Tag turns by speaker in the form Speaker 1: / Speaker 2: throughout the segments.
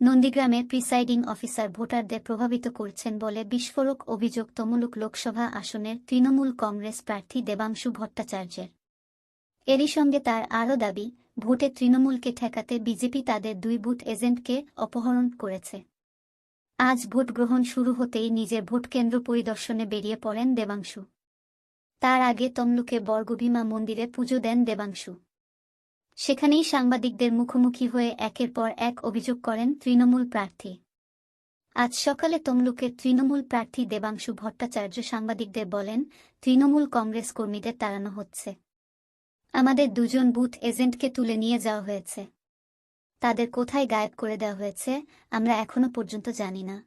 Speaker 1: নন্দীগ্রামে presiding officer ভোটারদের প্রভাবিত করছেন বলে বিস্ফোরক অভিযোগ তমলুক লোকসভা আসনের তৃণমূল কংগ্রেস প্রার্থী দেবাংশু ভট্টাচার্যের। এরই সঙ্গে তার আরও দাবি, ভোটে তৃণমূলকে ঠেকাতে বিজেপি তাদের দুই বুথ এজেন্টকে অপহরণ করেছে। আজ ভোট গ্রহণ শুরু হতেই নিজের ভোটকেন্দ্র পরিদর্শনে বেরিয়ে পড়েন দেবাংশু। তার আগে তমলুকে বর্গভীমা মন্দিরে পুজো দেন দেবাংশু। সেখানেই সাংবাদিকদের মুখোমুখি হয়ে একের পর এক অভিযোগ করেন তৃণমূল প্রার্থী। আজ সকালে তমলুকের তৃণমূল প্রার্থী দেবাংশু ভট্টাচার্য সাংবাদিকদের বলেন, তৃণমূল কংগ্রেস কর্মীদের তাড়ানো হচ্ছে। আমাদের দুজন বুথ এজেন্টকে তুলে নিয়ে যাওয়া হয়েছে। তাদের কোথায় গায়েব করে দেওয়া হয়েছে, আমরা এখনও পর্যন্ত জানি না।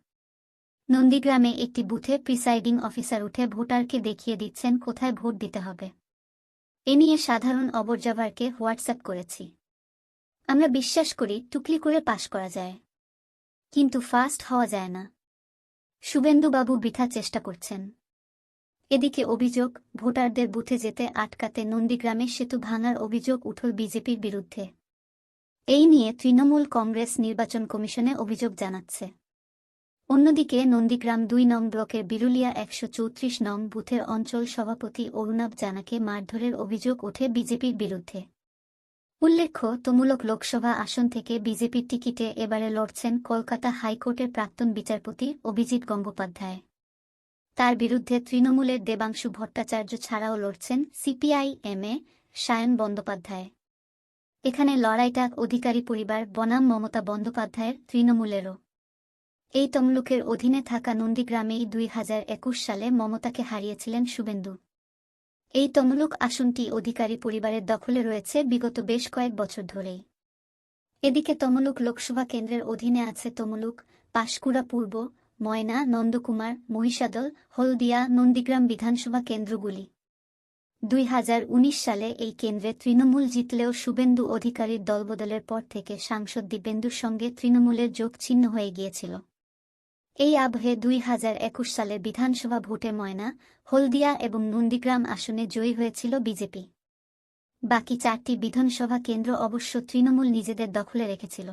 Speaker 1: নন্দীগ্রামে একটি বুথে প্রিসাইডিং অফিসার উঠে ভোটারকে দেখিয়ে দিচ্ছেন, কোথায় ভোট দিতে হবে? এ নিয়ে সাধারণ অবজারভারকে হোয়াটসঅ্যাপ করেছি। আমরা বিশ্বাস করি টুকলি করে পাশ করা যায়। কিন্তু ফাস্ট হওয়া যায় না। শুভেন্দুবাবু বৃথা চেষ্টা করছেন। এদিকে অভিযোগ, ভোটারদের বুথে যেতে আটকাতে নন্দীগ্রামে সেতু ভাঙার অভিযোগ উঠল বিজেপির বিরুদ্ধে। এই নিয়ে তৃণমূল কংগ্রেস নির্বাচন কমিশনে অভিযোগ জানাচ্ছে। অন্যদিকে নন্দীগ্রাম দুই নং ব্লকের বিরুলিয়া একশো চৌত্রিশ নং বুথের অঞ্চল সভাপতি অরুণাব জানাকে মারধরের অভিযোগ ওঠে বিজেপির বিরুদ্ধে। উল্লেখ্য, তমুলক লোকসভা আসন থেকে বিজেপির টিকিটে এবারে লড়ছেন কলকাতা হাইকোর্টের প্রাক্তন বিচারপতি অভিজিৎ গঙ্গোপাধ্যায়। তার বিরুদ্ধে তৃণমূলের দেবাংশু ভট্টাচার্য ছাড়াও লড়ছেন সিপিআই এমএ সায়ন বন্দ্যোপাধ্যায়। এখানে লড়াইটা অধিকারী পরিবার বনাম মমতা বন্দ্যোপাধ্যায়ের তৃণমূলেরও। এই তমলুকের অধীনে থাকা নন্দীগ্রামেই দুই হাজার একুশ সালে মমতাকে হারিয়েছিলেন শুভেন্দু। এই তমলুক আসনটি অধিকারী পরিবারের দখলে রয়েছে বিগত বেশ কয়েক বছর ধরেই। এদিকে তমলুক লোকসভা কেন্দ্রের অধীনে আছে তমলুক, পাশকুড়া পূর্ব, ময়না, নন্দকুমার, মহিষাদল, হলদিয়া, নন্দীগ্রাম বিধানসভা কেন্দ্রগুলি। দুই হাজার উনিশ সালে এই কেন্দ্রে তৃণমূল জিতলেও শুভেন্দু অধিকারীর দলবদলের পর থেকে সাংসদ দিবেন্দুর সঙ্গে তৃণমূলের যোগ ছিন্ন হয়ে গিয়েছিল। এই আবহে দুই হাজার একুশ সালে বিধানসভা ভোটে ময়না, হলদিয়া এবং নন্দীগ্রাম আসনে জয়ী হয়েছিল বিজেপি। বাকি চারটি বিধানসভা কেন্দ্র অবশ্য তৃণমূল নিজেদের দখলে রেখেছিল।